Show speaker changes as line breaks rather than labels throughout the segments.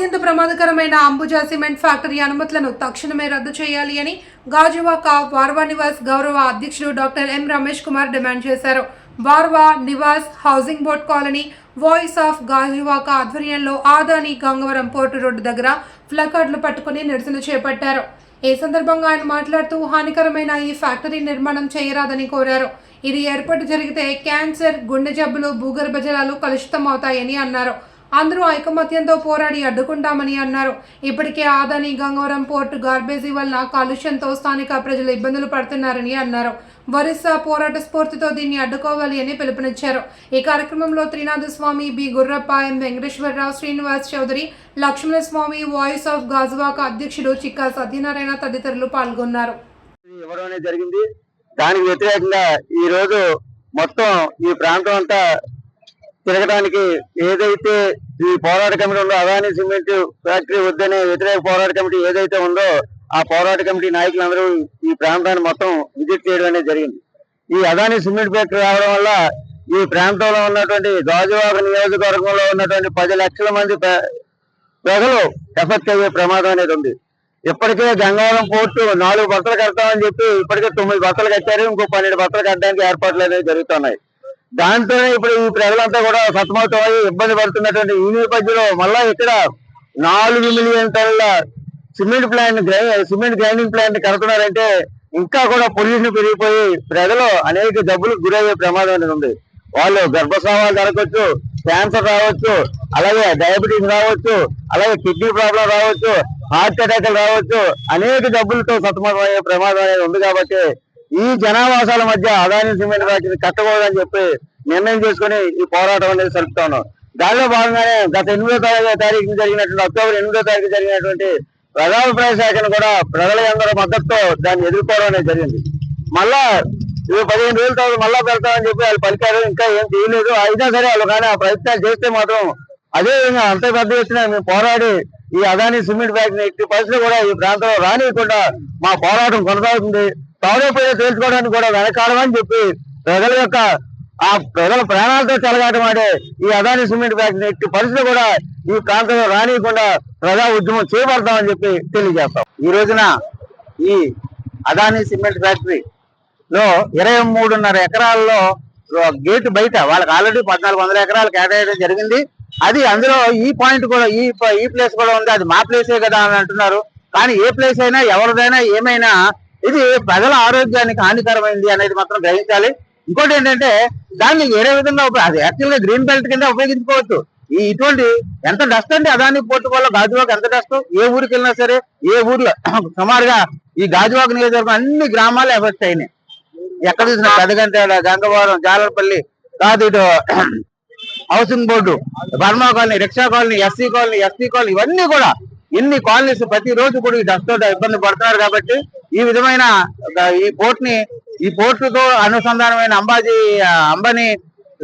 అత్యంత ప్రమాదకరమైన Ambuja cement factory అనుమతులను తక్షణమే రద్దు చేయాలి అని గాజువాక వార్వా నివాస్ గౌరవ అధ్యక్షుడు doctor M Ramesh Kumar demand చేశారు. Varva Nivas housing board colony voice of Gajuwaka ఆధ్వర్యంలో ఆదాని గంగవరం పోర్టు రోడ్డు దగ్గర ప్లకార్డులు పట్టుకుని నిరసన చేపట్టారు. ఈ సందర్భంగా ఆయన మాట్లాడుతూ హానికరమైన ఈ ఫ్యాక్టరీ నిర్మాణం చేయరాదని కోరారు. ఇది ఏర్పాటు జరిగితే క్యాన్సర్ గుండె జబ్బులు భూగర్భ జలాలు కలుషితం అవుతాయని అన్నారు. అందరూ ఐకమత్యంతో పోరాడి అడ్డుకుంటామని అన్నారు. ఇప్పటికే ఆదాని గంగవరం పోర్టు గార్బేజీ వల్ల కాలుష్యంతో స్థానిక ప్రజలు ఇబ్బందులు పడుతున్నారని అన్నారు. వరిస్సా పోరాట స్ఫూర్తితో దీన్ని అడ్డుకోవాలి అని పిలుపునిచ్చారు. ఈ కార్యక్రమంలో Trinatha Swamy B. Gurrappa M. Venkateswararao Srinivas Chowdary Lakshmana Swamy voice of Gajuwaka అధ్యక్షుడు చిక్కా సత్యనారాయణ తదితరులు పాల్గొన్నారు.
ఇవ్వడం జరిగింది. దానికి వ్యతిరేకంగా ఈ రోజు మొత్తం ఈ ప్రాంతం అంతా తిరగడానికి ఏదైతే ఈ పోరాట కమిటీ ఉందో అదాని సిమెంట్ ఫ్యాక్టరీ వద్దనే వ్యతిరేక పోరాట కమిటీ ఏదైతే ఉందో ఆ పోరాట కమిటీ నాయకులందరూ ఈ ప్రాంతాన్ని మొత్తం విజిట్ చేయడం అనేది జరిగింది. ఈ అదాని సిమెంట్ ఫ్యాక్టరీ రావడం వల్ల ఈ ప్రాంతంలో ఉన్నటువంటి గాజువాక నియోజకవర్గంలో ఉన్నటువంటి పది లక్షల మంది ప్రజలు ఎఫెక్ట్ అయ్యే ప్రమాదం అనేది ఉంది. ఇప్పటికే గంగావరం పోర్టు నాలుగు బట్టలు కడతామని చెప్పి ఇప్పటికే తొమ్మిది బట్టలు కట్టారు ఇంకో పన్నెండు బట్టలు కట్టడానికి ఏర్పాట్లు అనేవి జరుగుతున్నాయి. దాంతోనే ఇప్పుడు ఈ ప్రజలంతా కూడా సతమతమై ఇబ్బంది పడుతున్నటువంటి ఈ నేపథ్యంలో మళ్ళా ఇక్కడ నాలుగు మిలియన్ టన్నుల cement plant cement grinding plant కడుతున్నారంటే ఇంకా కూడా పొల్యూషన్ పెరిగిపోయి ప్రజలు అనేక జబ్బులకు గురయ్యే ప్రమాదం అనేది ఉంది. వాళ్ళు గర్భస్రావాలు జరగవచ్చు క్యాన్సర్ రావచ్చు అలాగే డయాబెటీస్ రావచ్చు అలాగే కిడ్నీ ప్రాబ్లం రావచ్చు హార్ట్ అటాక్ రావచ్చు అనేక జబ్బులతో సతమతమయ్యే ప్రమాదం అనేది ఉంది కాబట్టి ఈ జనావాసాల మధ్య అదాని సిమెంట్ ఫ్యాక్టరీ కట్టకూడదని చెప్పి నిర్ణయం చేసుకుని ఈ పోరాటం అనేది జరుపుతా ఉన్నాం. దానిలో భాగంగానే గత ఎనిమిదో తారీఖు తారీఖు జరిగినటువంటి అక్టోబర్ ఎనిమిదో తారీఖు జరిగినటువంటి ప్రజాభిప్రాయ శాఖను కూడా ప్రజల అందరూ మద్దతుతో దాన్ని ఎదుర్కోవడం అనేది జరిగింది. మళ్ళా ఇది పదిహేను రోజుల తర్వాత మళ్ళా పెడతామని చెప్పి వాళ్ళు పలికారు. ఇంకా ఏం చేయలేదు. అయినా సరే వాళ్ళు కానీ ఆ ప్రయత్నాలు చేస్తే మాత్రం అదే విధంగా అంత పెద్ద ఎత్తున మేము పోరాడి ఈ అదాని సిమెంట్ ఫ్యాక్టరీ ఎట్టి పరిస్థితులు కూడా ఈ ప్రాంతంలో రానియకుండా మా పోరాటం కొనసాగుతుంది. పౌరపేద తెలుసుకోవడానికి కూడా వెనకాడమని చెప్పి ప్రజల యొక్క ఆ ప్రజల ప్రాణాలతో చెలగాటమాడే ఈ అదాని సిమెంట్ ఫ్యాక్టరీ ఎట్టి పరిస్థితులు కూడా ఈ ప్రాంతంలో రానియకుండా ప్రజా ఉద్యమం చేపడతామని చెప్పి తెలియజేస్తాం. ఈ రోజున ఈ అదాని సిమెంట్ ఫ్యాక్టరీ లో ఇరవై మూడున్నర ఎకరాల్లో గేట్ బయట వాళ్ళకి ఆల్రెడీ పద్నాలుగు వందల ఎకరాలు కేటాయడం జరిగింది. అది అందులో ఈ పాయింట్ కూడా ఈ ఈ ప్లేస్ కూడా ఉంది. అది మా ప్లేసే కదా అని అంటున్నారు. కానీ ఏ ప్లేస్ అయినా ఎవరిదైనా ఏమైనా ఇది ప్రజల ఆరోగ్యానికి హానికరమైంది అనేది మాత్రం గ్రహించాలి. ఇంకోటి ఏంటంటే దాన్ని వేరే విధంగా అది యాక్చువల్గా గ్రీన్ బెల్ట్ కింద ఉపయోగించుకోవచ్చు. ఈ ఇటువంటి ఎంత డస్ట్ అంటే అదాని పోర్టు వల్ల గాజువాక్ ఎంత డస్ట్? ఏ ఊరికి వెళ్ళినా సరే ఏ ఊర్లో సుమారుగా ఈ గాజువాక నియోజకవర్గం అన్ని గ్రామాలు ఎఫెక్ట్ అయినాయి. ఎక్కడ చూసినా పెదగంటేడ గంగవరం జాలపల్లి కాదు ఇటు housing board Burma colony rickshaw colony SC colony ST colony ఇవన్నీ కూడా ఇన్ని కాలనీస్ ప్రతి రోజు కూడా ఈ డస్ట్ ఇబ్బంది పడుతున్నారు కాబట్టి ఈ విధమైన ఈ పోర్ట్ని ఈ పోర్టుతో అనుసంధానమైన అంబాజీ అంబని అంబానీ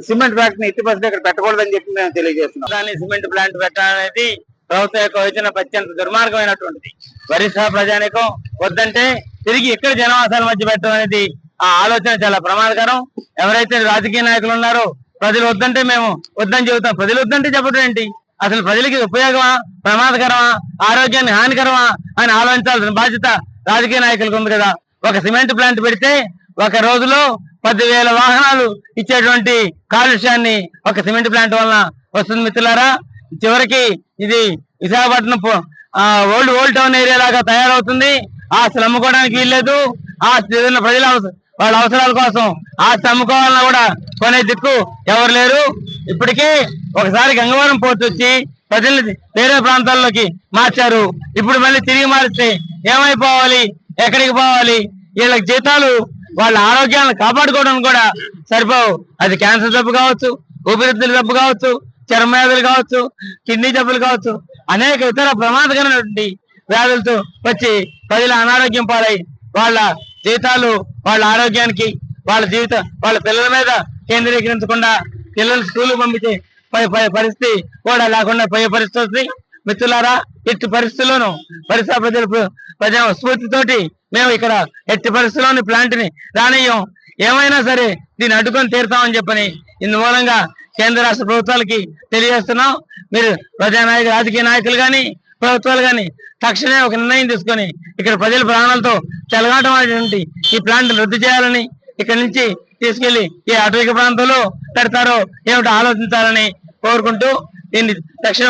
సిమెంట్ని ఎట్టి పరిస్థితి ఇక్కడ పెట్టకూడదని చెప్పి మేము తెలియజేస్తున్నాం. దాన్ని సిమెంట్ ప్లాంట్ పెట్టాలనేది ప్రభుత్వం యొక్క యోజన అత్యంత దుర్మార్గమైనటువంటిది. వరిష్ట ప్రజానికం వద్దంటే తిరిగి ఇక్కడ జనవాసాల మధ్య పెట్టడం అనేది ఆ ఆలోచన చాలా ప్రమాదకరం. ఎవరైతే రాజకీయ నాయకులు ఉన్నారో ప్రజలు వద్దంటే మేము వద్దని చెబుతాం. ప్రజలు వద్దంటే చెప్పడం ఏంటి? అసలు ప్రజలకి ఉపయోగమా? ప్రమాదకరమా? ఆరోగ్యాన్ని హానికరమా? అని ఆలోచించాల్సిన బాధ్యత రాజకీయ నాయకులకు ఉంది కదా ఒక సిమెంట్ ప్లాంట్ పెడితే ఒక రోజులో పదివేల వాహనాలు ఇచ్చేటువంటి కాలుష్యాన్ని ఒక సిమెంట్ ప్లాంట్ వలన వస్తుంది మిత్రులారా. చివరికి ఇది Visakhapatnam old old town area లాగా తయారవుతుంది. ఆస్తులు అమ్ముకోవడానికి వీల్లేదు ఆస్తి ఏదైనా ప్రజల వాళ్ళ అవసరాల కోసం ఆస్తి అమ్ముకోవాలన్నా కూడా కొనే దిక్కు ఎవరు లేరు. ఇప్పటికే ఒకసారి గంగవరం పోర్టు వచ్చి ప్రజల్ని వేరే ప్రాంతాల్లోకి మార్చారు. ఇప్పుడు మళ్ళీ తిరిగి మారిస్తే ఏమైపోవాలి? ఎక్కడికి పోవాలి? వీళ్ళకి జీతాలు వాళ్ళ ఆరోగ్యాన్ని కాపాడుకోవడం కూడా సరిపోవు. అది క్యాన్సర్ జబ్బు కావచ్చు ఊపిరితిత్తుల జబ్బు కావచ్చు చర్మ వ్యాధులు కావచ్చు కిడ్నీ జబ్బులు కావచ్చు అనేక ఇతర ప్రమాదకరమైనటువంటి వ్యాధులతో వచ్చి ప్రజల అనారోగ్యం పాలై వాళ్ళ జీతాలు వాళ్ళ ఆరోగ్యానికి వాళ్ళ జీవిత వాళ్ళ పిల్లల మీద కేంద్రీకరించకుండా పిల్లలు స్కూల్ పంపించే పరిస్థితి కూడా లేకుండా పోయే పరిస్థితి మిత్రులారా ఎట్టి పరిస్థితుల్లోనూ పరిసర ప్రజల ప్రజా స్ఫూర్తితోటి మేము ఇక్కడ ఎట్టి పరిస్థితుల్లోని ప్లాంట్ని రానియం ఏమైనా సరే దీన్ని అడ్డుకొని తీరుతామని చెప్పని ఇందు మూలంగా కేంద్ర రాష్ట్ర ప్రభుత్వాలకి తెలియజేస్తున్నాం.
మీరు ప్రజానాయక రాజకీయ నాయకులు కానీ ప్రభుత్వాలు కానీ తక్షణమే ఒక నిర్ణయం తీసుకొని ఇక్కడ ప్రజల ప్రాణాలతో చెలగాటమైనటువంటి ఈ ప్లాంట్ రద్దు చేయాలని ఇక్కడ నుంచి తీసుకెళ్ళి ఏ అటవిక ప్రాంతంలో పెడతారో ఏమిటో ఆలోచించాలని కోరుకుంటూ దీన్ని తక్షణ